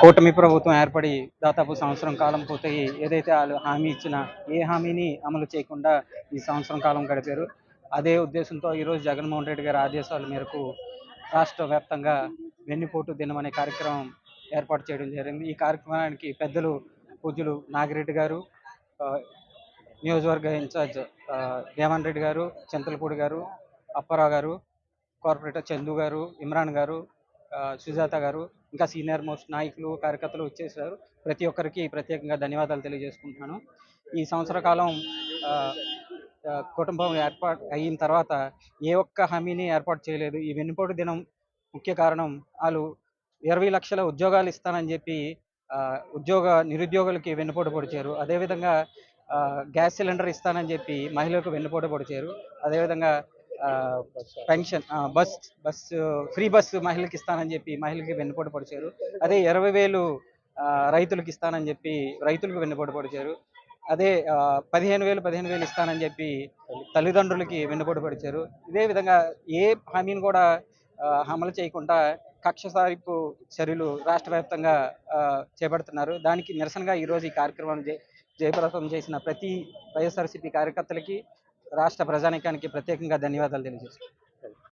కూటమి ప్రభుత్వం ఏర్పడి దాదాపు సంవత్సరం కాలం పూర్తయి ఏదైతే వాళ్ళు హామీ ఇచ్చిన ఏ హామీని అమలు చేయకుండా ఈ సంవత్సరం కాలం గడిపారు. అదే ఉద్దేశంతో ఈరోజు జగన్మోహన్ రెడ్డి గారి ఆదేశాల మేరకు రాష్ట్ర వ్యాప్తంగా వెన్నుపోటు దినం అనే కార్యక్రమం ఏర్పాటు చేయడం జరిగింది. ఈ కార్యక్రమానికి పెద్దలు పూజ్యులు నాగిరెడ్డి గారు నియోజకవర్గ ఇన్ఛార్జ్ దేవన్ రెడ్డి గారు చింతలపూడి గారు అప్పారావు గారు కార్పొరేటర్ చందు గారు ఇమ్రాన్ గారు సుజాత గారు ఇంకా సీనియర్ మోస్ట్ నాయకులు కార్యకర్తలు వచ్చేసారు. ప్రతి ఒక్కరికి ప్రత్యేకంగా ధన్యవాదాలు తెలియజేసుకుంటున్నాను. ఈ సంవత్సర కాలం కుటుంబం ఏర్పాటు అయిన తర్వాత ఏ ఒక్క హామీని ఏర్పాటు చేయలేదు. ఈ వెన్నుపోటు దినం ముఖ్య కారణం వాళ్ళు ఇరవై లక్షల ఉద్యోగాలు ఇస్తానని చెప్పి ఉద్యోగ నిరుద్యోగులకి వెన్నుపోటు పొడిచారు. అదేవిధంగా గ్యాస్ సిలిండర్ ఇస్తానని చెప్పి మహిళలకు వెన్నుపోటు పొడిచారు. అదేవిధంగా పెన్షన్ ఆ, బస్ బస్ ఫ్రీ బస్సు మహిళలకు ఇస్తానని చెప్పి మహిళలకి వెన్నుపోటు పొడిచారు. అదే ఇరవై వేలు ఆ, రైతులకు ఇస్తానని చెప్పి రైతులకు వెన్నుపోటు పొడిచారు. అదే పదిహేను వేలు పదిహేను వేలు ఇస్తానని చెప్పి తల్లిదండ్రులకి వెన్నుపోటు పొడిచారు. ఇదే విధంగా ఏ హామీని కూడా అమలు చేయకుండా కక్ష సారిపు చర్యలు రాష్ట్ర వ్యాప్తంగా ఆ, చేపడుతున్నారు. దానికి నిరసనగా ఈరోజు ఈ కార్యక్రమం జయప్రదం చేసిన ప్రతి వైఎస్ఆర్సీపీ కార్యకర్తలకి రాష్ట్ర ప్రజానికానికి ప్రత్యేకంగా ధన్యవాదాలు తెలియజేస్తున్నాను.